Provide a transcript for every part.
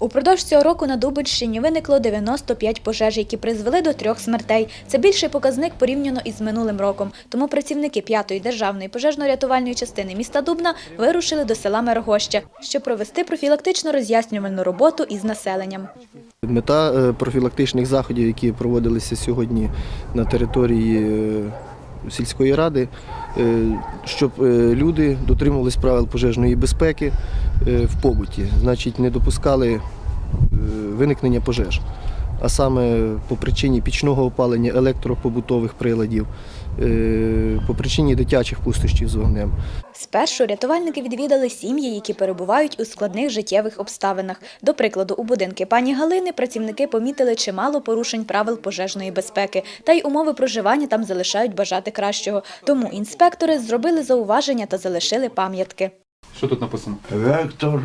Упродовж цього року на Дубинщині виникло 95 пожеж, які призвели до трьох смертей. Це більший показник порівняно із минулим роком. Тому працівники 5-ї державної пожежно-рятувальної частини міста Дубна вирушили до села Мирогоща, щоб провести профілактично роз'яснювальну роботу із населенням. Мета е, профілактичних заходів, які проводилися сьогодні на території е, сільської ради, е, щоб е, люди дотримувались правил пожежної безпеки е, в побуті, значить, не допускали виникнення пожеж. А саме по причині пічного опалення електропобутових приладів, е, по причині дитячих пустощів з вогнем. Спершу рятувальники відвідали сім'ї, які перебувають у складних життєвих обставинах. До прикладу, у будинки пані Галини працівники помітили чимало порушень правил пожежної безпеки, та й умови проживання там залишають бажати кращого. Тому інспектори зробили зауваження та залишили пам'ятки. Що тут написано? Вектор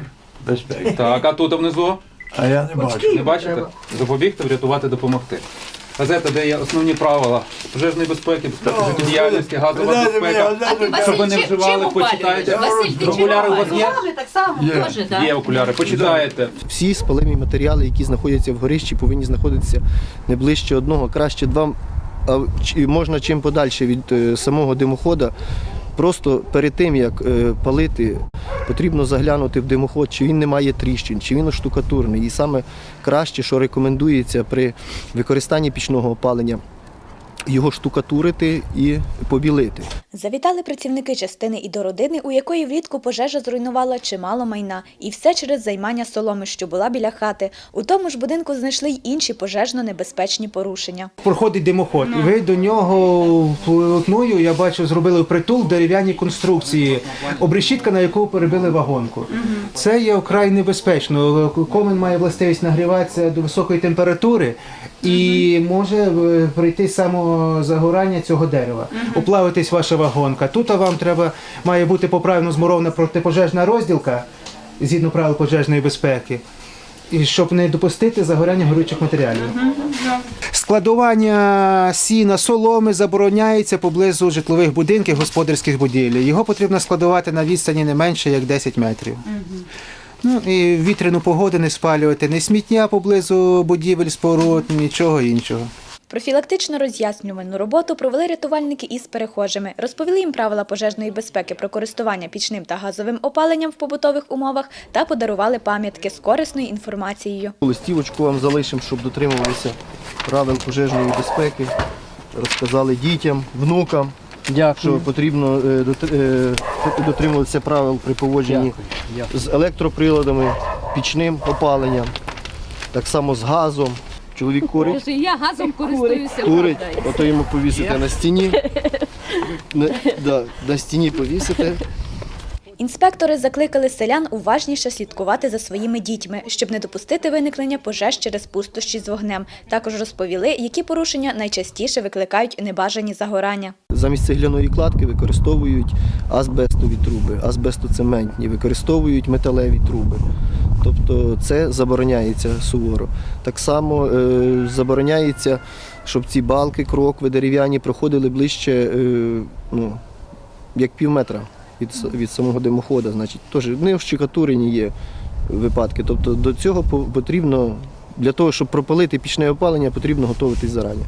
безпеки. Так, а тут внизу А я не бачу. не бачите? Запобігти, врятувати, допомогти. Газета, де є основні правила пожежної безпеки, безпеки життєдіяльності, газова Дайте мені, безпека. дайте Щоб ви не вживали, почитайте. Василь, ти чим Окуляри у вас є? так само Є. теж, так? Є окуляри, почитаєте. Всі спалимі матеріали, які знаходяться в горищі, повинні знаходитися не ближче одного, краще два, а можна чим подальше від е, самого димохода. Просто перед тим, як е, палити, потрібно заглянути в димоход, чи він не має тріщин, чи він оштукатурний. І саме краще, що рекомендується при використанні пічного опалення, його штукатурити і побілити. Завітали працівники частини і до родини, у якої влітку пожежа зруйнувала чимало майна. І все через займання соломи, що була біля хати. У тому ж будинку знайшли й інші пожежно-небезпечні порушення. проходить димоход, і ви до нього вплотную, я бачу, зробили притул дерев'яні конструкції, обрешітка, на яку перебили вагонку. Це є вкрай небезпечно. Комен має властивість нагріватися до високої температури і може прийти е, самозагорання цього дерева, оплавитись ваша вагонка. Тут вам треба має бути поправлено змурована протипожежна розділка згідно правил пожежної безпеки. І щоб не допустити загоряння горючих матеріалів. Складування сіна, соломи забороняється поблизу житлових будинків, господарських будівель. Його потрібно складувати на відстані не менше як 10 метрів. Ну і вітряну погоду не спалювати, не сміття поблизу будівель, споруд, нічого іншого. Профілактично роз'яснювальну роботу провели рятувальники із перехожими, розповіли їм правила пожежної безпеки про користування пічним та газовим опаленням в побутових умовах та подарували пам'ятки з корисною інформацією. Листівочку вам залишимо, щоб дотримувалися правил пожежної безпеки. Розказали дітям, внукам, що потрібно е, е, дотримуватися правил при поводженні з електроприладами, пічним опаленням, так само з газом. Чоловік курить, я газом користуюся. курить, ото йому повісите на стіні. На, да, на стіні повісите. Інспектори закликали селян уважніше слідкувати за своїми дітьми, щоб не допустити виникнення пожеж через пустощі з вогнем. Також розповіли, які порушення найчастіше викликають небажані загорання. Замість цегляної кладки використовують азбестові труби, азбестоцементні, використовують металеві труби. Тобто це забороняється суворо. Так само е, забороняється, щоб ці балки, крокви дерев'яні проходили ближче, е, ну, як пів метра від, від самого димохода. Значить, теж не ощекатурені є випадки. Тобто до цього потрібно, для того, щоб пропалити пічне опалення, потрібно готуватись зарані.